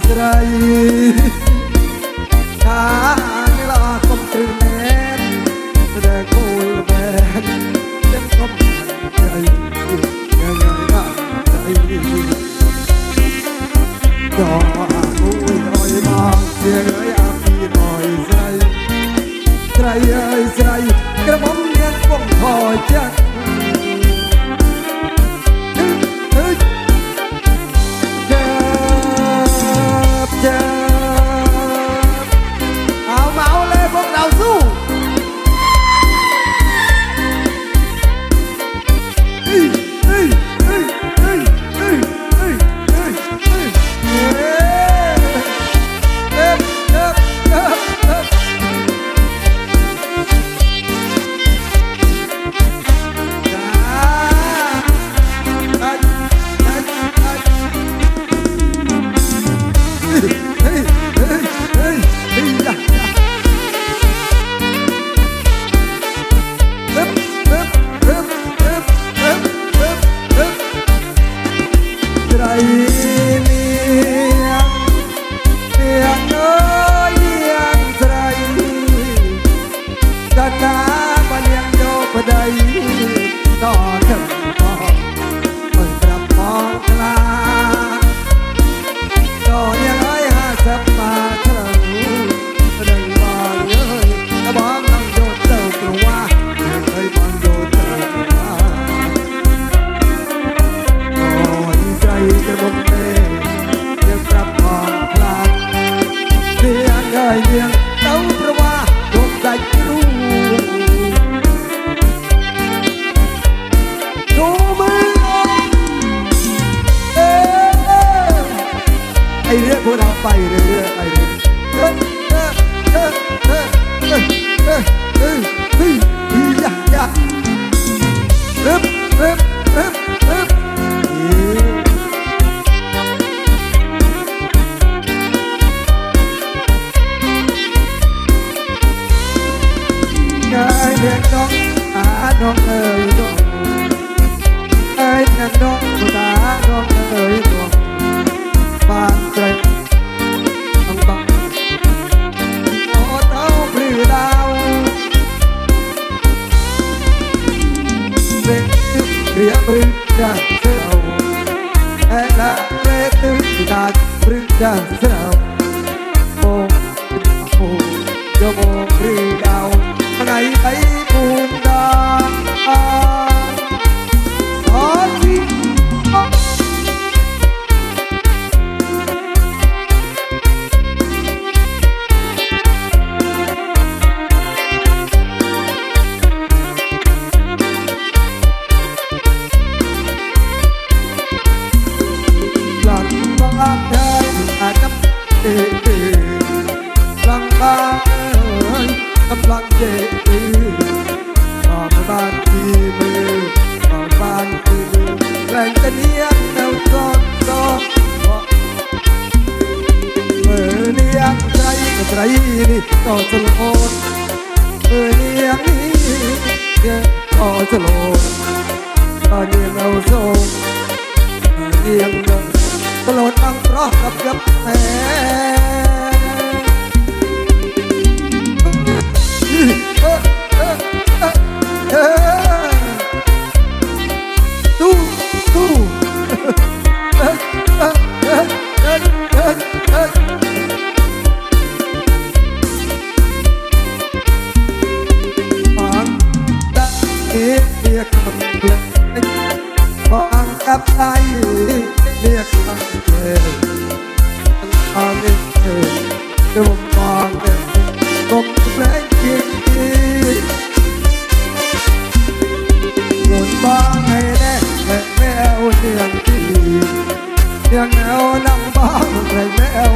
trai พียงน้องอาน้องเอ๋ยน้องเอ้ยเพียน้องตาน้องเอ๋ยน้องบานใครลำบางโอ้เท้าพลีดาวเด็ดเรียบรึกดาเจ้าเอ้ยละเด็กตึกดารึกดาเจ้า ใไรต่อจะโลนเมื่อเลี้ยงนี้ก็จะโลนตอนเรียนเอาโซ่เรียงตลอดทั้งรอบกับกับแม่ บใจเรียกคำเธอคำเธอดูมองเธอก้มเลงกินดีหมุบ้างให้แน่แม่แมวเรื่องที่เรื่องแนวนั่งบ้างใครแมว